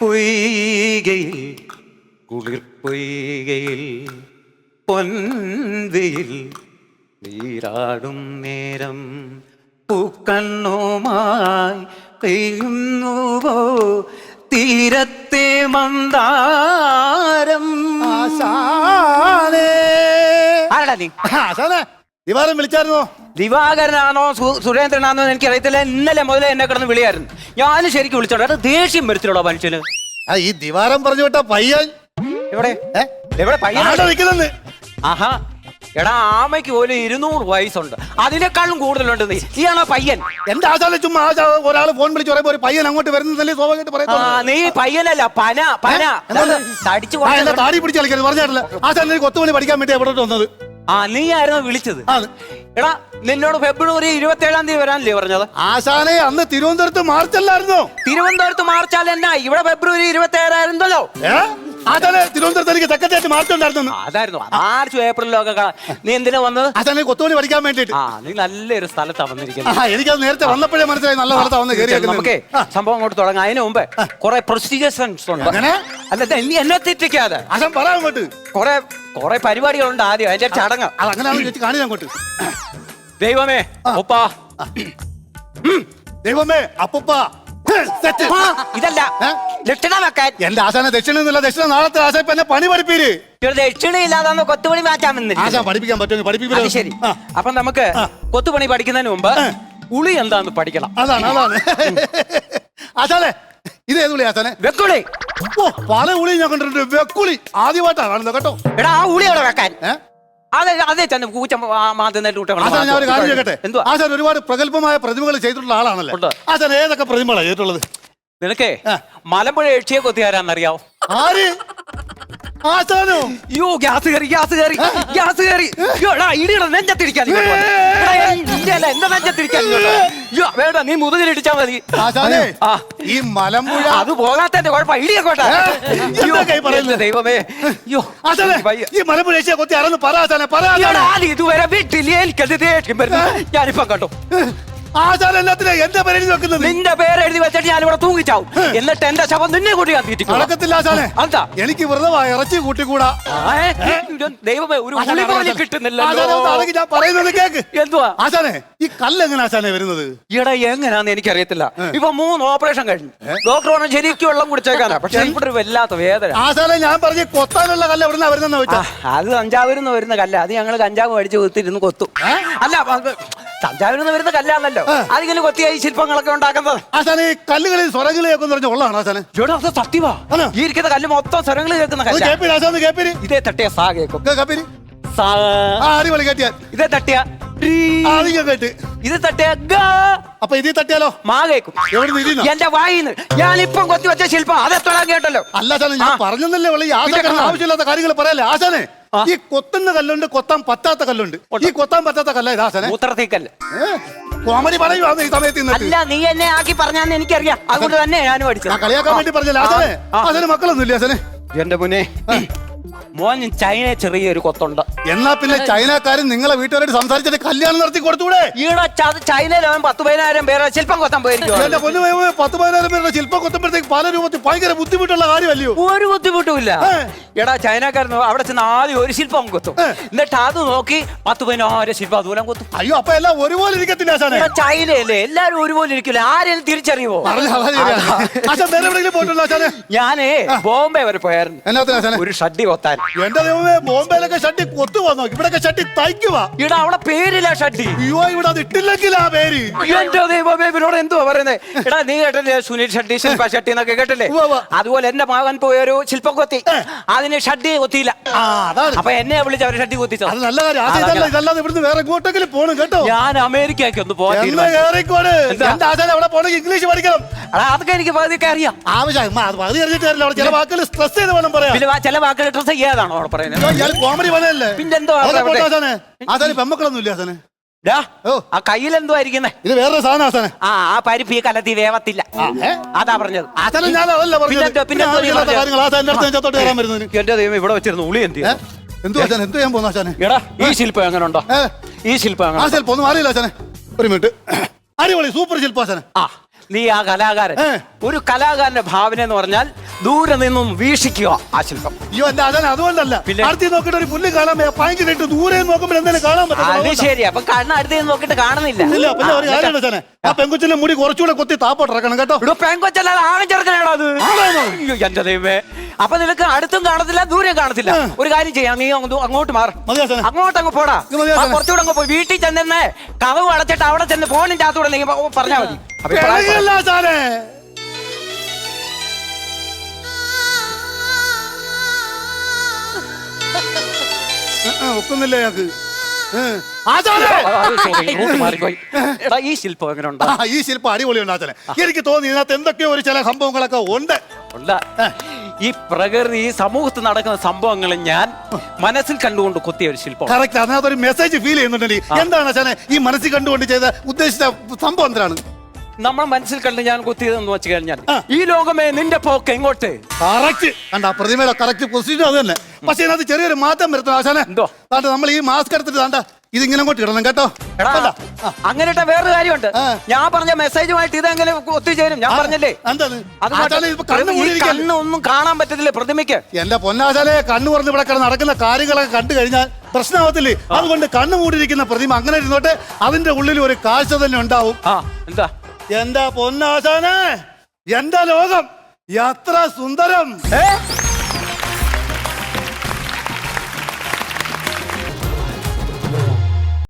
പൊയ്കയിൽ കുളിർ പൊയ്കയിൽ പൊൻവയിൽ നീരാടും നേരം പൂക്കണ്ണുമായി പെയ്യുന്നുവോ? തീരത്തെ മന്ദാരം. ആശാനേ. ആരടാ നീ? ആശാനേ. ദിവാരം വിളിച്ചായിരുന്നോ? ദിവാകരനാണോ സുരേന്ദ്രനാണോ എനിക്ക് അറിയത്തില്ല ഇന്നലെ മുതലേ എന്നെ കിടന്ന് വിളിയായിരുന്നു. ഞാൻ ശരിക്കും വിളിച്ചോട്ടെ. അത് ദേഷ്യം വരത്തില്ലടോ മനുഷ്യന്. ആ ഈ ദിവാരം പറഞ്ഞു വിട്ട പയ്യൻ. എവിടെ? എവിടെ പയ്യൻ? ആഹാ. എടാ ആമയ്ക്ക് പോലും ഇരുന്നൂറ് വയസ്സുണ്ട്. അതിനേക്കാളും കൂടുതലുണ്ട് നീ. ആണോ പയ്യൻ. എന്താ ആശാനെ ചുമ്മാ ഒരാൾ ഫോൺ വിളിച്ച് പറയുമ്പോ ഒരു പയ്യൻ അങ്ങോട്ട് വരുന്നതല്ലേ സ്വാഭാവികമായിട്ട് ആ നീ പയ്യനല്ല പന പന? തടിച്ചു താടി പിടിച്ച് കളിക്കരുത്. പറഞ്ഞിട്ടില്ല എനിക്ക് കൊത്തുപണി പഠിക്കാൻ വേണ്ടി എവിടെ വന്നത്. ആ നീ ആയിരുന്നു വിളിച്ചത്? എടാ നിന്നോട് ഫെബ്രുവരി ഇരുപത്തി ഏഴാം തീയതി വരാനല്ലേ പറഞ്ഞത്? ആശാനെ അന്ന് തിരുവനന്തപുരത്ത് മാർച്ചല്ലായിരുന്നോ? തിരുവനന്തപുരത്ത് മാർച്ചാൽ എന്നാ ഇവിടെ ഫെബ്രുവരി ഇരുപത്തി ഏഴായിരുന്നല്ലോ ആശാനെ തിരുവനന്തപുരത്ത് എനിക്ക് സെക്രട്ടേറിയറ്റ് മാർച്ച് ഉണ്ടായിരുന്നു അതായിരുന്നു. മാർച്ച് ഏപ്രിലൊക്കെ നീ എന്തിനാ വന്നത്? അതാണ് കൊത്തുപണി പഠിക്കാൻ വേണ്ടിട്ട് ആ നീ നല്ലൊരു സ്ഥലത്ത് വന്നിരിക്കുന്നത്. ആ എനിക്കത് നേരത്തെ വന്നപ്പോഴേ മനസ്സിലായി നല്ല സ്ഥലത്ത് വന്ന് കയറി നമുക്കേ സംഭവം അങ്ങോട്ട് തുടങ്ങാം. അതിന് മുമ്പ് കുറെ പ്രൊസീജിയേഴ്സ് ഉണ്ട്. അങ്ങനെ? അല്ല ഇത് നീ എന്നെ തെറ്റിക്കാതെ. ആശാൻ പറ അങ്ങോട്ട്. കുറെ കുറെ പരിപാടികളുണ്ട് ആദ്യം. അതിന്റെ ചടങ്ങ്. അത് അങ്ങനെയാണെന്ന് ചോദിച്ചു കാണില്ല അങ്ങോട്ട്. ദൈവമേ ഒപ്പാ ദൈവമേ അപ്പുപ്പ. സെറ്റ്. ആ, ഇതല്ല. ഏ? ദക്ഷിണ വെക്കാൻ എന്റെ ആശാനെ ദക്ഷിണ നിന്നുള്ള ദക്ഷിണ നാളത്തെ ആശാൻ ഇപ്പൊ എന്നെ പണി പഠിപ്പീര്. ഒരു ദക്ഷിണ ഇല്ലാതെ കൊത്തുപണി മാറ്റാൻ വന്നില്ല ആശാൻ പഠിപ്പിക്കാൻ പറ്റുമെങ്കിൽ അത് പഠിപ്പിക്കില്ല ശരി അപ്പൊ നമുക്ക് കൊത്തുപണി പഠിക്കുന്നതിന് മുമ്പ് ഉളി എന്താന്ന് പഠിക്കണം. അതാണ് അതാണ്. ആശാനെ ഇത് ഏത് വിളി ആശാനെ? വെക്കുളി. ഓ പല ഉളി ഞാൻ കണ്ടിട്ടുണ്ട്. വെക്കുളി. ആദ്യമായിട്ടാണ് കാണുന്നത് കേട്ടോ. എടാ ആ ഉളി അവിടെ വെക്കാൻ. ഏ? അതെ അതേ തന്നെ പൂച്ച മാറ്റുന്നതിന്റെ ആശാൻ ഞാൻ ഒരു കാര്യം ചോദിക്കട്ടെ? എന്തുവാ ആശാൻ ഒരുപാട് പ്രഗത്ഭമായ പ്രതിമകൾ ചെയ്തിട്ടുള്ള ആളാണല്ലേ? ഉണ്ട്. ആശാൻ ഏതൊക്കെ പ്രതിമകളാണ് ചെയ്തിട്ടുള്ളത്? നിനക്കേ. മലമ്പുഴ എഴുച്ചിയെ കൊത്തിയാരാന്നറിയാവോ? ആര്? ആശാനോ അയ്യോ ഗ്യാസ് കയറി ഗ്യാസ് കയറി ഗ്യാസ് കയറി. ഇടിയുടെ നെഞ്ചത്തിരിക്കാൻ എന്റെ നെഞ്ചത്തിരിക്കാൻ വേണ്ട നീ മുതുകിലിടിച്ചാ മതി. ഈ മലമ്പുഴ അത് പോകാത്തന്റെ കുഴപ്പം പറയുന്നത്? ദൈവമേ അയ്യോ ഈ മലമ്പുഴ കൊത്തി ആരെന്ന്. ഇതുവരെ വരുന്നു. ഞാനിപ്പം കണ്ടു. ആശാൻ എല്ലാത്തിനും എന്റെ പേര് എഴുതി വെക്കുന്നത്? നിന്റെ പേര് എഴുതി വെച്ചിട്ട് ഞാൻ ഇവിടെ തൂങ്ങിച്ചാവും എന്നിട്ട് എന്റെ ശവം നിന്നെ കൂട്ടി തീറ്റിക്കും നടക്കത്തില്ല ആശാനെ. എന്താ എനിക്ക് വെറുതെ വാ, ഇറച്ചി കൂട്ടിക്കൂടാ. ദൈവമേ ഒരു ഉളി പോലും ഒന്ന് ഞാൻ പറയുന്നത് കേക്ക്. എന്തുവാ? ആശാനെ ഈ കല്ല് എങ്ങനെ ആശാനെ വരുന്നത്? ഈടാ എങ്ങനെയാന്ന് എനിക്കറിയത്തില്ല. ഇപ്പൊ മൂന്ന് ഓപ്പറേഷൻ കഴിഞ്ഞു. ഡോക്ടർ പറഞ്ഞ ശരിക്കും വെള്ളം കുടിച്ചേക്കാനാ. പക്ഷെ ഇവിടെ ഒരു വല്ലാത്ത വേദന. ആശാനെ ഞാൻ പറഞ്ഞു കൊത്താനുള്ള കല്ല് എവിടെ വരുന്നെന്ന് ആ, അത് കഞ്ചാവിൽ നിന്ന് വരുന്ന കല്ല. അത് ഞങ്ങൾ കഞ്ചാവ് മേടിച്ച് കുത്തിരുന്ന് കൊത്തു. അല്ല തഞ്ചാവൂരിൽ നിന്ന് വരുന്ന കല്ലാണല്ലോ. അതിങ്ങനെ കൊത്തിയായി ശില്പങ്ങളൊക്കെ ഉണ്ടാക്കുന്നത്. ആശാനെ ഈ കല്ലുകളിൽ സ്വരങ്ങൾ കേൾക്കുന്ന പറഞ്ഞ ഉള്ളതാണ് ആശാനെ ഇവിടെ അത് സത്യവാ ഈ ഇരിക്കുന്ന കല്ല് മൊത്തം സ്വരങ്ങൾ കേൾക്കുന്ന കല്ല്. ആശാന്ന് കേപ്പിരി ഇതേ തട്ടിയ സാ കേൾക്കും കേപ്പിരി സാ. ആ അടിപൊളി കേട്ടിയാൽ. ഇതേ തട്ടിയ ഇത് തട്ടിയ അപ്പൊ ഇതിൽ തട്ടിയാലോ? മാ കേക്കും. എന്റെ വായിന്ന്. ഞാനിപ്പം കൊത്തി വെച്ച ശില്പം അതെത്തോളാൻ കേട്ടല്ലോ. അല്ല ഞാൻ പറഞ്ഞില്ലേ. ആവശ്യമില്ലാത്ത കാര്യങ്ങൾ പറയല്ലേ? ആശാനെ. ഈ കൊത്തുന്ന കല്ലുണ്ട് കൊത്താൻ പറ്റാത്ത കല്ലുണ്ട്. ഈ കൊത്താൻ പറ്റാത്ത കല്ല ഇത് ആശാനെ മൂത്രത്തേക്കല്ല? കോമഡി പറയുവാന്ന് ഈ സമയത്ത് അല്ല നീ എന്നെ ആക്കി പറഞ്ഞാന്ന് എനിക്കറിയാം. അതുകൊണ്ട് തന്നെ ഞാനും അടിച്ചത്. കളിയാക്കാൻ വേണ്ടി പറഞ്ഞല്ലേ ആശാനെ ആ. മക്കളൊന്നുമില്ല മക്കളൊന്നും ഇല്ല എന്റെ മുന്നേ മോൻ ചൈന ചെറിയൊരു കൊത്തുണ്ട്. എന്നാ പിന്നെ ചൈനക്കാരൻ നിങ്ങളെ വീട്ടുകാരോട് സംസാരിച്ചിട്ട് കല്യാണം നടത്തി കൊടുത്തൂടെ? ഈട ച- ചൈനയിൽ അവൻ പത്ത് പതിനായിരം പേരുടെ ശില്പം കൊത്താൻ പോയിരിക്കും എന്റെ പൊന്നു പോയി പത്ത് പതിനായിരം പേരുടെ ശില്പം കൊത്തുമ്പോഴത്തേക്ക് പല രൂപത്തിൽ ഭയങ്കര ബുദ്ധിമുട്ടുള്ള കാര്യമല്ലയോ? ഒരു ബുദ്ധിമുട്ടുമില്ല. എടാ ചൈനക്കാരൻ അവിടെ ചെന്ന് ആദ്യം ഒരു ശില്പം കൊത്തും. എന്നിട്ട് അത് നോക്കി പത്ത് പതിനായിരം ശില്പം അതുപോലെ കൊത്തും. അയ്യോ അപ്പൊ എല്ലാം ഒരുപോലെ ഇരിക്കത്തില്ല എടാ ചൈനയല്ലേ എല്ലാരും ഒരുപോലെ ഇരിക്കില്ല ആരെയും തിരിച്ചറിയുമോ അതാ. ആശാനെ? ഞാനേ ബോംബെ വരെ പോയായിരുന്നു. എന്നാത്തിന് ഒരു ഷഡ്ഡി കൊത്താൻ എന്റെ ദൈവമേ ബോംബെയിലൊക്കെ ഷട്ടി കൊത്തു വന്നോ ഇവിടൊക്കെ ഷട്ടി തയ്ക്കുവാ. ഇവിടെ അവിടെ പേരില്ല ഷട്ടി. അയ്യോ ഇവിടെ അത് ഇട്ടില്ലെങ്കിൽ ആ പേര്. എന്റെ ദൈവമേ ഇവരോട് എന്തുവാ പറയുന്നത് എടാ നീ കേട്ടില്ലേ സുനിൽ ഷട്ടി ശില്പ ഷട്ടി എന്നൊക്കെ കേട്ടില്ലേ? ഉവ്വ്. അതുപോലെ എന്റെ മകൻ പോയൊരു ശില്പം കൊത്തി അതിന് ഷഡ്ഡി കൊത്തിയില്ല. ആ അതാണ്. അപ്പൊ എന്നെ വിളിച്ച് അവർ ഷഡ്ഡി കൊത്തിച്ചോ? അത് നല്ല കാര്യം. ആശാൻ ഇതല്ല ഇതല്ലാതെ ഇവിടുന്ന് വേറെ എങ്ങോട്ടെങ്കിലും പോണം കേട്ടോ. ഞാൻ അമേരിക്കയ്ക്ക് ഒന്ന് പോകാൻ എന്ന് തീരുമാനിച്ചു. കേറിക്കോട് എന്താ? എന്റെ ആശാൻ അവിടെ പോണെങ്കിൽ ഇംഗ്ലീഷ് പഠിക്കണം. എടാ, അതൊക്കെ എനിക്ക് പകുതിയൊക്കെ അറിയാം. ആവശ്യം അത് പകുതി അറിഞ്ഞിട്ട് കാര്യമില്ല. അവിടെ ചില വാക്കുകൾ സ്ട്രെസ് ചെയ്ത് വേണം പറയാം പിന്നെ വാ- ചില വാക്കുകൾ ഡ്രസ് ഏതാണോ അവിടെ പറയുന്നത്? പിന്നെ ഇയാൾ കോമഡി പറഞ്ഞല്ലേ പിന്നെന്തോ അവിടെ? പെമ്മക്കളൊന്നും ഇല്ല ഡാ, ഓ. ആ കയ്യിൽ എന്തോ ആയിരിക്കുന്നേ? ഇത് വേറൊരു സാധനം ആ ആ പരിപ്പ് ഈ കലത്തി വേവത്തില്ല. ഏ? അതാ പറഞ്ഞത്. ഞാൻ അതല്ല പറഞ്ഞത്. പിന്നെന്തോ- പിന്നെ പിന്നെന്തോ നീ ആവശ്യമില്ലാത്ത പറഞ്ഞത്? കാര്യങ്ങൾ ആശാൻ എന്റെ അടുത്ത് നെഞ്ചത്തോട്ട് കയറാൻ വരുന്നതിന്. എന്റെ ദൈവം ഇവിടെ വെച്ചിരുന്നു ഉളി എന്ത് ഏ? ചെയ്യും? എന്തു പോകുന്നു എടാ ഈ ശില്പം എങ്ങനെ ഉണ്ടോ ഏ? ഈ ശില്പം എങ്ങനെ ആ ശില്പം ഒന്നും അറിയില്ല ഒരു മിനിറ്റ്. അടിപൊളി സൂപ്പർ ശില്പ ആ നീ ആ കലാകാരൻ. ഏ. ഒരു കലാകാരന്റെ ഭാവന എന്ന് പറഞ്ഞാൽ ദൂരെ നിന്നും വീക്ഷിക്കുക ആ ശില്പം. അയ്യോ എന്റെ അച്ഛൻ അതുകൊണ്ടല്ല. പിന്നെ? അടുത്ത് നോക്കിയിട്ട് ഒരു പുല്ല് കാണാൻ വയ്യ. ഭയങ്കരമായിട്ട് ദൂരെ നോക്കുമ്പോൾ എന്തെങ്കിലും കാണാൻ അത് പറ്റില്ല ശരി അപ്പൊ കണ്ണ് അടുത്ത് നിന്ന് നോക്കിട്ട് കാണുന്നില്ല. ഇല്ല പിന്നെ ഒരു അച്ഛനെ ആ. പെങ്കുച്ചിന്റെ മുടി കുറച്ചുകൂടെ കൊത്തി താപ്പോട്ടിറക്കണം കേട്ടോ. ഇവിടെ പെങ്കൊച്ചല്ലാതെ ആണും ചെറുക്കനാണോ അത്? ആണാണോ? അയ്യോ എന്റെ ദൈവമേ. അപ്പൊ നിനക്ക് അടുത്തും കാണത്തില്ല ദൂരം കാണത്തില്ല. ഒരു കാര്യം ചെയ്യാം നീ അങ്ങ് അങ്ങോട്ട് മാറ. മതി അങ്ങോട്ട് അങ്ങ് പോടാ. ഇത് മതി ആ, അച്ഛനെ. കുറച്ചുകൂടെ അങ്ങ് പോയി. വീട്ടിൽ ചെന്നിരുന്നേ കഥവ് വളച്ചിട്ട് അവിടെ ചെന്ന് ഫോണിന്റെ അകത്തൂടെ നീ പ- പറഞ്ഞാ മതി. അഭിപ്രായം പറ- അച്ഛനെ ആ, ഒക്കുന്നില്ല ഞങ്ങക്ക് എടാ ഈ ശില്പം എങ്ങനെ ഉണ്ടാ? ആ, ഈ ശില്പം അടിപൊളി ഉണ്ടാച്ചല്ലേ എനിക്ക് തോന്നി ഇതിനകത്ത് എന്തൊക്കെയോ ഒരു ചില സംഭവങ്ങളൊക്കെ ഉണ്ട്. ഉണ്ട്. ഈ പ്രകൃതി ഈ സമൂഹത്തിൽ നടക്കുന്ന സംഭവങ്ങൾ ഞാൻ മനസ്സിൽ കണ്ടുകൊണ്ട് കൊത്തിയ ഒരു ശില്പം കറക്റ്റ് അതിനകത്ത് ഒരു മെസ്സേജ് ഫീൽ ചെയ്യുന്നുണ്ട് എന്താണ് ഈ മനസ്സിൽ കണ്ടുകൊണ്ട് ചെയ്ത ഉദ്ദേശിച്ച സംഭവം എന്താണ് നമ്മൾ മനസ്സിൽ കണ്ട് ഞാൻ കുത്തിയതെന്ന് വെച്ച് കഴിഞ്ഞാൽ ഈ ലോകമേ നിന്റെ പോക്ക് എങ്ങോട്ട്? കറക്റ്റ് കണ്ട പ്രതിമയുടെ കറക്റ്റ് പൊസിഷൻ അത് തന്നെ. പക്ഷെ ഇതിനകത്ത് ചെറിയൊരു മാറ്റം വരുത്തണം ആശാനെ. എന്തോ? താണ്ട നമ്മൾ ഈ മാസ്ക് എടുത്തിട്ട് താണ്ട ഇതിങ്ങനെ അങ്ങോട്ട് ഇടണം കേട്ടോ. എടാ? അങ്ങനെ വേറൊരു കാര്യമുണ്ട്. ഞാൻ പറഞ്ഞ മെസ്സേജുമായിട്ട് ഇതെങ്ങനെ ഒത്തുചേരും? ഞാൻ പറഞ്ഞല്ലേ? അത്? കണ്ണ് ഒന്നും കാണാൻ പറ്റത്തില്ല പ്രതിമയ്ക്ക്. എന്റെ പൊന്നാശാലെ കണ്ണു പറഞ്ഞ് ഇവിടെ കിടന്ന് നടക്കുന്ന കാര്യങ്ങളൊക്കെ കണ്ടു കഴിഞ്ഞാൽ പ്രശ്നമാവത്തില്ലേ? അതുകൊണ്ട് കണ്ണു മൂടിയിരിക്കുന്ന പ്രതിമ അങ്ങനെ ഇരുന്നോട്ടെ അതിന്റെ ഉള്ളിൽ ഒരു കാഴ്ച തന്നെ ഉണ്ടാവും. ആ എന്താ പൊന്നാശാനെ എന്താ ലോകം? എത്ര സുന്ദരം ഏ?